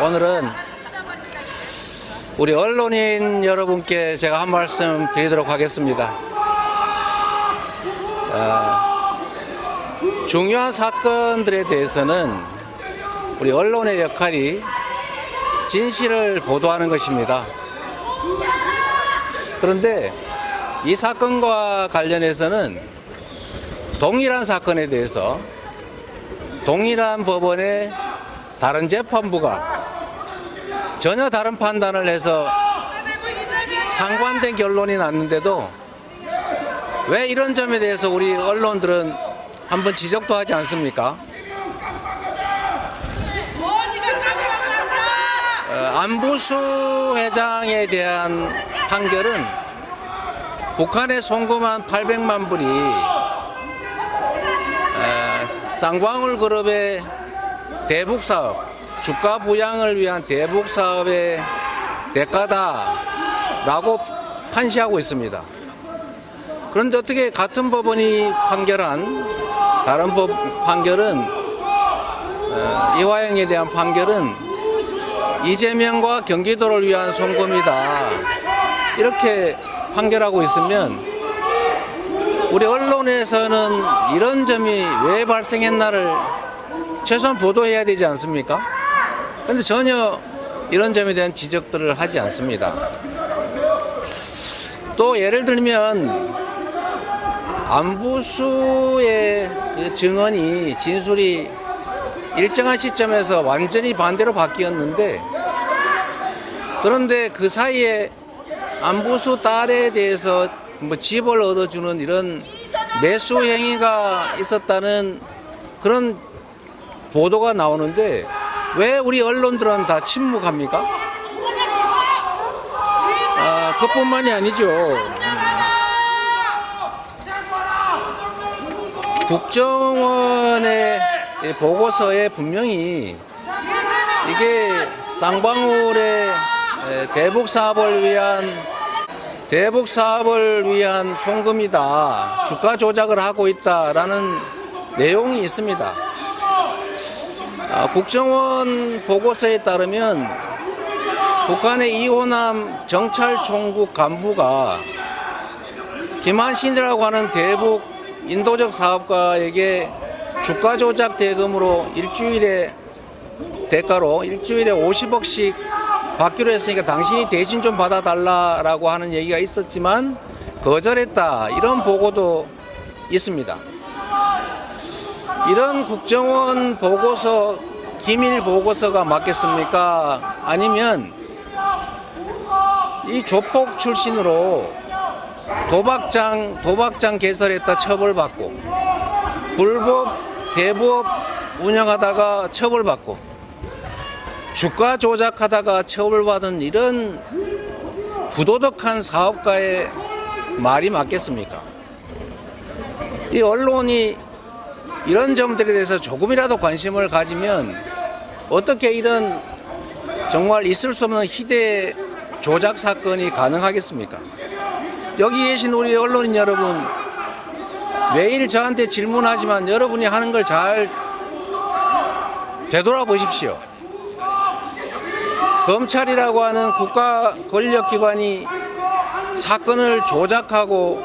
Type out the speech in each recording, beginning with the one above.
오늘은 우리 언론인 여러분께 제가 한 말씀 드리도록 하겠습니다. 어, 중요한 사건들에 대해서는 우리 언론의 역할이 진실을 보도하는 것입니다. 그런데 이 사건과 관련해서는 동일한 사건에 대해서 동일한 법원의 다른 재판부가 전혀 다른 판단을 해서 상관된 결론이 났는데도 왜 이런 점에 대해서 우리 언론들은 한번 지적도 하지 않습니까? 어, 안부수 회장에 대한 판결은 북한에 송금한 800만 불이 에, 쌍광울 그룹의 대북 사업, 주가 부양을 위한 대북 사업의 대가다라고 판시하고 있습니다. 그런데 어떻게 같은 법원이 판결한 다른 법 판결은 어, 이화영에 대한 판결은 이재명과 경기도를 위한 송금이다 이렇게 판결하고 있으면 우리 언론에서는 이런 점이 왜 발생했나를 최소한 보도해야 되지 않습니까? 그런데 전혀 이런 점에 대한 지적들을 하지 않습니다. 또 예를 들면 안부수의 그 증언이 진술이 일정한 시점에서 완전히 반대로 바뀌었는데 그런데 그 사이에 안부수 딸에 대해서 뭐 집을 얻어주는 이런 매수 행위가 있었다는 그런 보도가 나오는데 왜 우리 언론들은 다 침묵합니까? 아, 그뿐만이 아니죠. 국정원의 이 보고서에 분명히 이게 쌍방울의 에, 대북 사업을 위한 대북 사업을 위한 송금이다. 주가 조작을 하고 있다라는 내용이 있습니다. 아, 국정원 보고서에 따르면 북한의 이호남 정찰총국 간부가 김한신이라고 하는 대북 인도적 사업가에게 주가 조작 대금으로 일주일에 대가로 일주일에 50억씩 받기로 했으니까 당신이 대신 좀 받아달라라고 하는 얘기가 있었지만 거절했다 이런 보고도 있습니다. 이런 국정원 보고서 기밀 보고서가 맞겠습니까? 아니면 이 조폭 출신으로 도박장 도박장 개설했다 처벌받고 불법 대부업 운영하다가 처벌받고 주가 조작하다가 처벌받은 이런 부도덕한 사업가의 말이 맞겠습니까? 이 언론이 이런 점들에 대해서 조금이라도 관심을 가지면 어떻게 이런 정말 있을 수 없는 희대 조작 사건이 가능하겠습니까? 여기 계신 우리 언론인 여러분 매일 저한테 질문하지만 여러분이 하는 걸 잘 되돌아보십시오. 검찰이라고 하는 국가 권력기관이 사건을 조작하고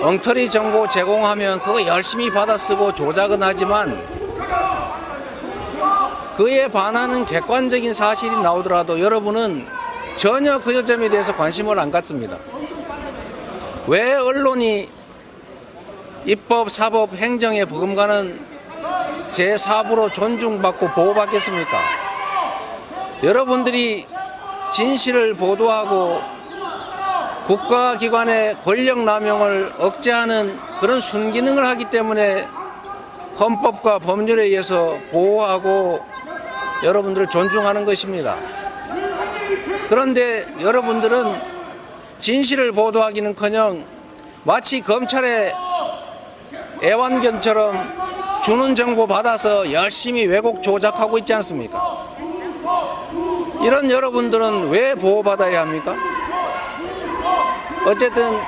엉터리 정보 제공하면 그거 열심히 받아 쓰고 조작은 하지만 그에 반하는 객관적인 사실이 나오더라도 여러분은 전혀 그 점에 대해서 관심을 안 갖습니다. 왜 언론이 입법, 사법, 행정에 부금가는 제4부로 존중받고 보호받겠습니까? 여러분들이 진실을 보도하고 국가기관의 권력 남용을 억제하는 그런 순기능을 하기 때문에 헌법과 법률에 의해서 보호하고 여러분들을 존중하는 것입니다. 그런데 여러분들은 진실을 보도하기는 커녕 마치 검찰의 애완견처럼 주는 정보 받아서 열심히 왜곡 조작하고 있지 않습니까? 이런 여러분들은 왜 보호받아야 합니까? 어쨌든